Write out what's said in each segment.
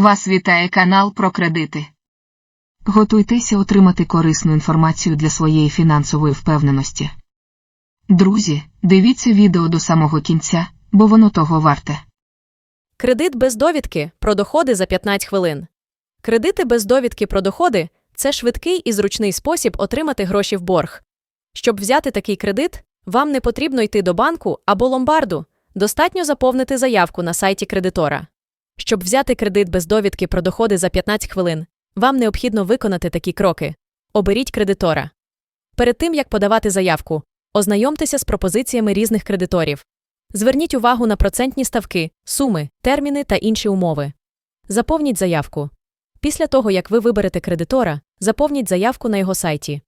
Вас вітає канал про кредити. Готуйтеся отримати корисну інформацію для своєї фінансової впевненості. Друзі, дивіться відео до самого кінця, бо воно того варте. Кредит без довідки про доходи за 15 хвилин. Кредити без довідки про доходи це швидкий і зручний спосіб отримати гроші в борг. Щоб взяти такий кредит, вам не потрібно йти до банку або ломбарду, достатньо заповнити заявку на сайті кредитора. Щоб взяти кредит без довідки про доходи за 15 хвилин, вам необхідно виконати такі кроки. Оберіть кредитора. Перед тим як подавати заявку, ознайомтеся з пропозиціями різних кредиторів. Зверніть увагу на процентні ставки, суми, терміни та інші умови. Заповніть заявку. Після того, як ви виберете кредитора, заповніть заявку на його сайті.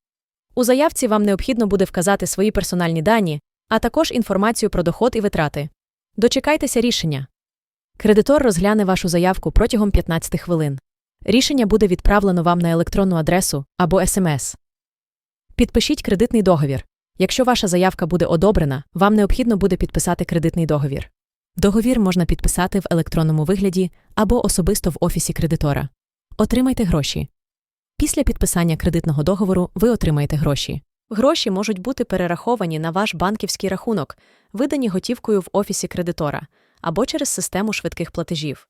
У заявці вам необхідно буде вказати свої персональні дані, а також інформацію про доход і витрати. Дочекайтеся рішення. Кредитор розгляне вашу заявку протягом 15 хвилин. Рішення буде відправлено вам на електронну адресу або СМС. Підпишіть кредитний договір. Якщо ваша заявка буде одобрена, вам необхідно буде підписати кредитний договір. Договір можна підписати в електронному вигляді або особисто в офісі кредитора. Отримайте гроші. Після підписання кредитного договору ви отримаєте гроші. Гроші можуть бути перераховані на ваш банківський рахунок, видані готівкою в офісі кредитора або через систему швидких платежів.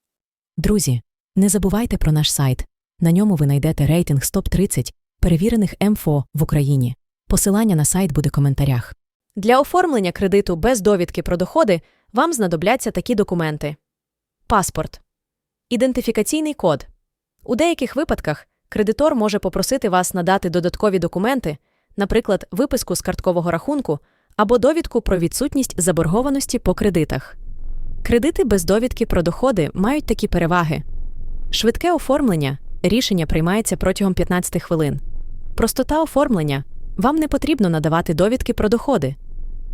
Друзі, не забувайте про наш сайт. На ньому ви знайдете рейтинг СТОП 30 перевірених МФО в Україні. Посилання на сайт буде в коментарях. Для оформлення кредиту без довідки про доходи вам знадобляться такі документи: паспорт, ідентифікаційний код. У деяких випадках кредитор може попросити вас надати додаткові документи, наприклад, виписку з карткового рахунку або довідку про відсутність заборгованості по кредитах. Кредити без довідки про доходи мають такі переваги: швидке оформлення рішення приймається протягом 15 хвилин. Простота оформлення вам не потрібно надавати довідки про доходи.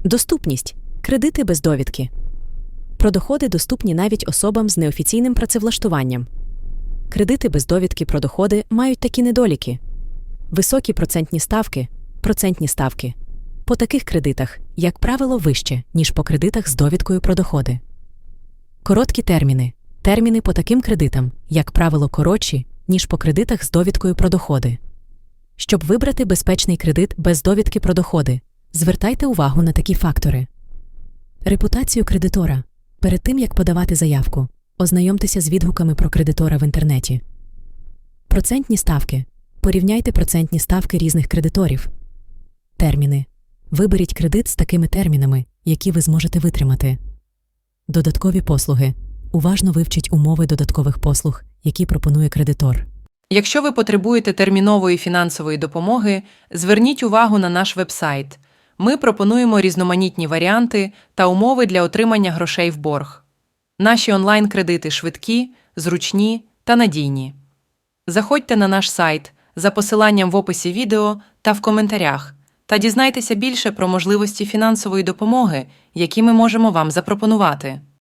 Доступність кредити без довідки. Про доходи доступні навіть особам з неофіційним працевлаштуванням. Кредити без довідки про доходи мають такі недоліки: високі процентні ставки, процентні ставки. По таких кредитах, як правило, вище, ніж по кредитах з довідкою про доходи. Короткі терміни. Терміни по таким кредитам, як правило, коротші, ніж по кредитах з довідкою про доходи. Щоб вибрати безпечний кредит без довідки про доходи, звертайте увагу на такі фактори. Репутацію кредитора. Перед тим як подавати заявку, ознайомтеся з відгуками про кредитора в інтернеті. Процентні ставки. Порівняйте процентні ставки різних кредиторів. Терміни. Виберіть кредит з такими термінами, які ви зможете витримати. Додаткові послуги. Уважно вивчіть умови додаткових послуг, які пропонує кредитор. Якщо ви потребуєте термінової фінансової допомоги, зверніть увагу на наш вебсайт. Ми пропонуємо різноманітні варіанти та умови для отримання грошей в борг. Наші онлайн-кредити швидкі, зручні та надійні. Заходьте на наш сайт за посиланням в описі відео та в коментарях та дізнайтеся більше про можливості фінансової допомоги, які ми можемо вам запропонувати.